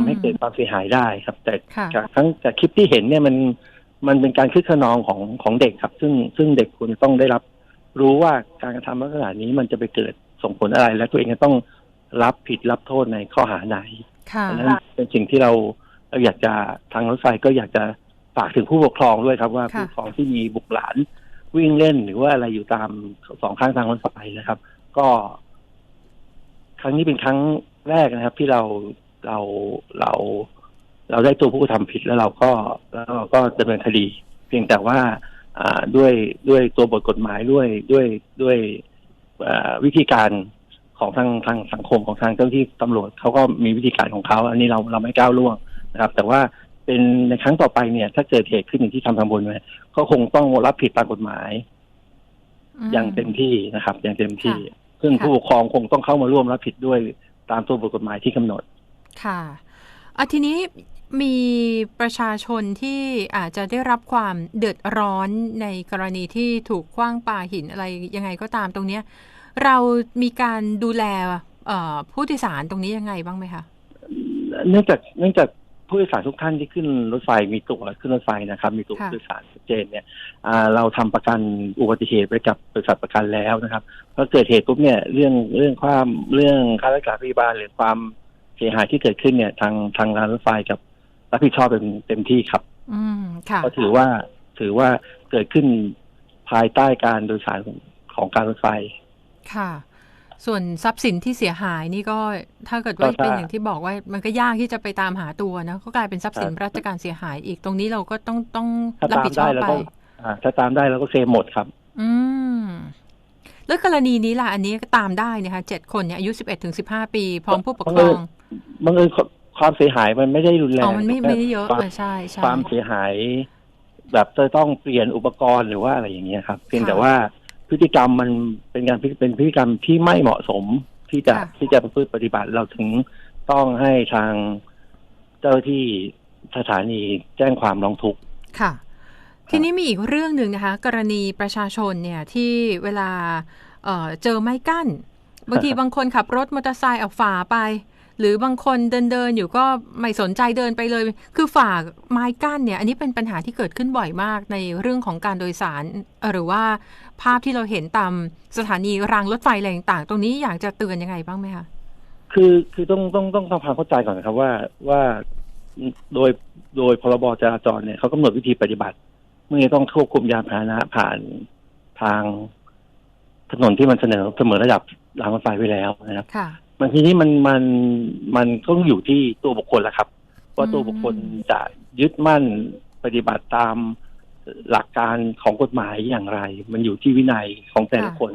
ำให้เกิดความเสียหายได้ครับ แต่ค่ะจากทั้งจากคลิปที่เห็นเนี่ยมันมันเป็นการคึกขนองของของเด็กครับ ซึ่งซึ่งเด็กควรต้องได้รับรู้ว่าการกระทำลักษณะนี้มันจะไปเกิดส่งผลอะไร และตัวเองจะต้องรับผิดรับโทษในข้อหาไหนค่ะอันนั้นเป็นสิ่งที่เราเราอยากจะทางรถไฟก็อยากจะฝากถึงผู้ปกครองด้วยครับ ว่าค่ะผู้ปกครองที่มีบุตรหลานวิ่งเล่นหรือว่าอะไรอยู่ตามสองข้างทางรถไฟนะครับ ก็ ครั้งนี้เป็นครั้งแรกนะครับ ที่เรา เราเรา เราได้ตัวผู้กระทำผิดแล้วเราก็แล้วเราก็ดำเนินคดี เพียงแต่ว่าอ่าด้วยด้วยตัวบทกฎหมายด้วยด้วยด้วยอ่าวิธีการของทางทางสังคมของทางเจ้าหน้าที่ตำรวจเขาก็มีวิธีการของเขาอันนี้เราเราไม่ก้าวล่วงนะครับ แต่ว่าเป็นในครั้งต่อไปเนี่ย ถ้าเกิดเหตุขึ้นอย่างที่ทำทางบนไว้ก็คงต้องรับผิดตามกฎหมายมอย่างเต็มที่นะครับ อย่างเต็มที่ค่ะซึ่งค่ะผู้ปกครองคงต้องเข้ามาร่วมรับผิดด้วยตามตัวบทกฎหมายที่กำหนด ค่ะอะทีนี้มีประชาชนที่อาจจะได้รับความเดือดร้อนในกรณีที่ถูกคว้างปาหินอะไรยังไงก็ตามตรงเนี้ย เรามีการดูแลผู้โดยสารตรงนี้ยังไงบ้างไหมคะเนื่องจากเนื่องจากผู้โดยสารทุกท่านที่ขึ้นรถไฟมีตั๋วขึ้นรถไฟนะครับ มีตั๋วผู้โดยสารชัดเจนเนี่ยเราทำประกันอุบัติเหตุไปกับบริษัทประกันแล้วนะครับพอเกิดเหตุปุ๊บเนี่ยเรื่องเรื่องความเรื่องค่ารักษาพยาบาลหรือความ เสียหายที่เกิดขึ้นเนี่ย ทางทางการรถไฟกับรับผิดชอบเป็นเต็มที่ครับ อืมค่ะก็ถือว่าถือว่าเกิดขึ้นภายใต้การโดยสารของของการรถไฟ ค่ะ ส่วนทรัพย์สินที่เสียหายนี่ก็ถ้าเกิดว่าก็ถ้าเป็นอย่างที่บอกว่ามันก็ยากที่จะไปตามหาตัวนะก็กลายเป็นทรัพย์สินครับราชการเสียหายอีกตรงนี้เราก็ต้องต้องถ้ารับตามผิดชอบได้เราไปก็อ่าถ้าตามได้เราก็เคลมหมดครับอืม แล้วกรณีนี้ล่ะอันนี้ก็ตามได้นะคะเจ็ดคนเนี่ยอายุสิบเอ็ดถึงสิบห้าปี พร้อมผู้ปกครองบังเอิญความเสียหายมันไม่ได้รุนแรงอ๋อมันไม่ไม่ได้เยอะความเออใช่ใช่ความเสียหาย แบบจะต้องเปลี่ยนอุปกรณ์หรือว่าอะไรอย่างเงี้ยครับ เพียงค่ะแต่ว่าพฤติกรรมมันเป็นการเป็นพฤติกรรมที่ไม่เหมาะสมที่จะค่ะที่จะประพฤติปฏิบัติเราถึงต้องให้ทางเจ้าหน้าที่สถานีแจ้งความร้องทุกข์ค่ะ ทีนี้มีอีกเรื่องหนึ่งนะคะ กรณีประชาชนเนี่ยที่เวลาเอ่อเจอไม้กั้น บางทีบางคนขับรถมอเตอร์ไซค์เอาฝ่าไป หรือบางคนเดินเดินๆอยู่ก็ไม่สนใจเดินไปเลย คือฝ่าไม้กั้นเนี่ย อันนี้เป็นปัญหาที่เกิดขึ้นบ่อยมากในเรื่องของการโดยสารเอ่อหรือว่าภาพที่เราเห็นตามสถานีรางรถไฟอะไรต่างๆ ตรงนี้อยากจะเตือนยังไงบ้างไหมคะคือคือต้องต้องต้องทำความเข้าใจก่อนนะครับว่าว่าโดยโดยพรบจราจรเนี่ยเขากำหนดวิธีปฏิบัติ เมื่อต้องควบคุมยานพาหนะผ่านทางถนนที่มันเสนอเสมอระดับรางรถไฟไว้แล้วนะครับค่ะบางทีนี้มันมันมันต้องอยู่ที่ตัวบุคคลแหละครับ ว่าตัวบุคคลอืมจะยึดมั่นปฏิบัติตามหลักการของกฎหมายอย่างไร มันอยู่ที่วินัยของแต่ละคน